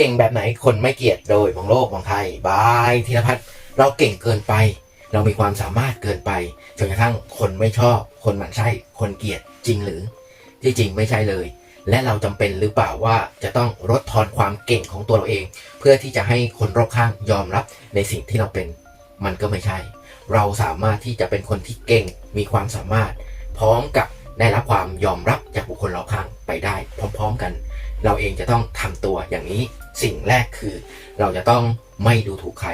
เก่งแบบไหนคนไม่เกลียดโดยมองโลกมองไทยบายธีรพัฒน์เราเก่งเกินไป เรามีความสามารถเกินไปจนกระทั่งคนไม่ชอบ คนหมั่นไส้คนเกลียดจริงหรือ ที่จริงไม่ใช่เลย และเราจำเป็นหรือเปล่าว่าจะต้องลดทอนความเก่งของตัวเราเอง เพื่อที่จะให้คนรอบข้างยอมรับในสิ่งที่เราเป็นมันก็ไม่ใช่ เราสามารถที่จะเป็นคนที่เก่งมีความสามารถ พร้อมกับได้รับความยอมรับจากบุคคลรอบข้างไปได้ พร้อม ๆ กัน เราเองจะต้องทำตัวอย่างนี้ สิ่งแรกคือ เราจะต้องไม่ดูถูกใคร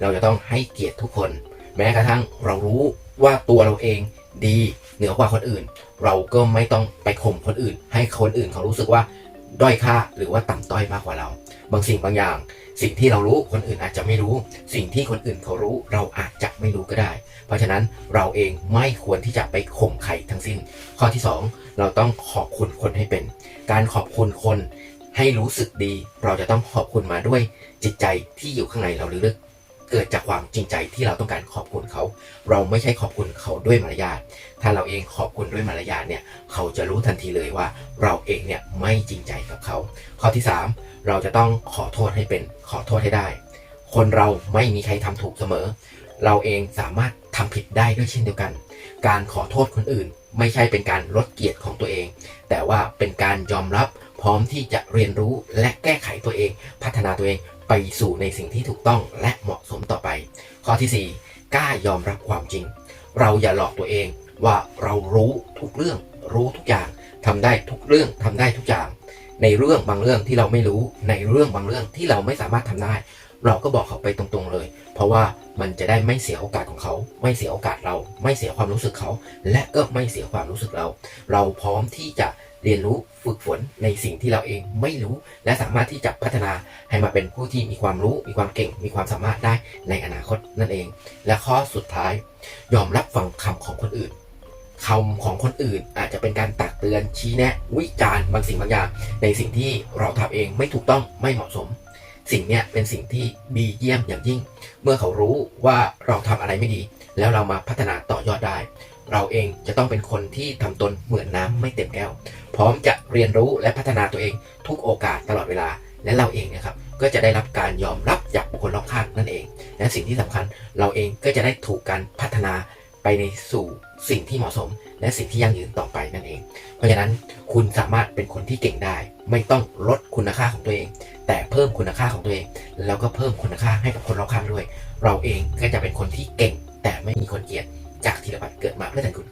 เราจะต้องให้เกียรติทุกคน แม้กระทั่งเรารู้ว่าตัวเราเองดีเหนือกว่าคนอื่น เราก็ไม่ต้องไปข่มคนอื่น ให้คนอื่นเขารู้สึกว่า ด้อยค่าหรือว่าต่ำต้อยมากกว่าเรา บางสิ่งบางอย่าง สิ่งที่เรารู้คนอื่นอาจจะไม่รู้ สิ่งที่คนอื่นเขารู้เราอาจจะไม่รู้ก็ได้ เพราะฉะนั้นเราเองไม่ควรที่จะไปข่มใครทั้งสิ้น ข้อที่สองเราต้องขอบคุณคนให้เป็น การขอบคุณคนให้รู้สึกดี เราจะต้องขอบคุณมาด้วยจิตใจที่อยู่ข้างในเราลึก เกิดจากความจริงใจที่เราต้องการขอบคุณเขา เราไม่ใช่ขอบคุณเขาด้วยมารยาทถ้าเราเองขอบคุณด้วยมารยาทเนี่ยเขาจะรู้ทันทีเลยว่า เราเองเนี่ยไม่จริงใจกับเขา ข้อที่สามเราจะต้องขอโทษให้เป็นขอโทษให้ได้ คนเราไม่มีใครทำถูกเสมอ เราเองสามารถทำผิดได้ด้วยเช่นเดียวกัน การขอโทษคนอื่น ไม่ใช่เป็นการลดเกียรติของตัวเอง แต่ว่าเป็นการยอมรับพร้อมที่จะเรียนรู้และแก้ไขตัวเอง พัฒนาตัวเอง ไปสู่ในสิ่งที่ถูกต้องและเหมาะสมต่อไป ข้อที่สี่กล้ายอมรับความจริง เราอย่าหลอกตัวเองว่าเรารู้ทุกเรื่อง รู้ทุกอย่างทำได้ทุกเรื่องทำได้ทุกอย่าง ในเรื่องบางเรื่องที่เราไม่รู้ ในเรื่องบางเรื่องที่เราไม่สามารถทำได้ เราก็บอกเขาไปตรงๆเลย เพราะว่ามันจะได้ไม่เสียโอกาสของเขา ไม่เสียโอกาสเรา ไม่เสียความรู้สึกเขา และก็ไม่เสียความรู้สึกเรา เราพร้อมที่จะเรียนรู้ฝึกฝนในสิ่งที่เราเองไม่รู้ และสามารถที่จะพัฒนาให้มาเป็นผู้ที่มีความรู้ มีความเก่ง มีความสามารถได้ในอนาคตนั่นเอง และข้อสุดท้าย ยอมรับฟังคำของคนอื่นคำของคนอื่นอาจจะเป็นการตักเตือนชี้แนะ วิจารณ์บางสิ่งบางอย่างในสิ่งที่เราทำเองไม่ถูกต้องไม่เหมาะสม สิ่งเนี้ยเป็นสิ่งที่ดีเยี่ยมอย่างยิ่ง เมื่อเขารู้ว่าเราทำอะไรไม่ดี แล้วเรามาพัฒนาต่อยอดได้ เราเองจะต้องเป็นคนที่ทำตนเหมือนน้ำไม่เต็มแก้ว พร้อมจะเรียนรู้และพัฒนาตัวเองทุกโอกาสตลอดเวลาและเราเองนะครับก็จะได้รับการยอมรับจากบุคคลรอบข้างนั่นเอง และสิ่งที่สำคัญเราเองก็จะได้ถูกการพัฒนา ไปในสู่สิ่งที่เหมาะสม และสิ่งที่ยั่งยืนต่อไปนั่นเอง เพราะฉะนั้นคุณสามารถเป็นคนที่เก่งได้ ไม่ต้องลดคุณค่าของตัวเอง แต่เพิ่มคุณค่าของตัวเอง แล้วก็เพิ่มคุณค่าให้กับคนรอบข้างด้วย เราเองก็จะเป็นคนที่เก่ง แต่ไม่มีคนเกลียดจากธีรพัฒน์เกิดมาเพื่อแทนคุณ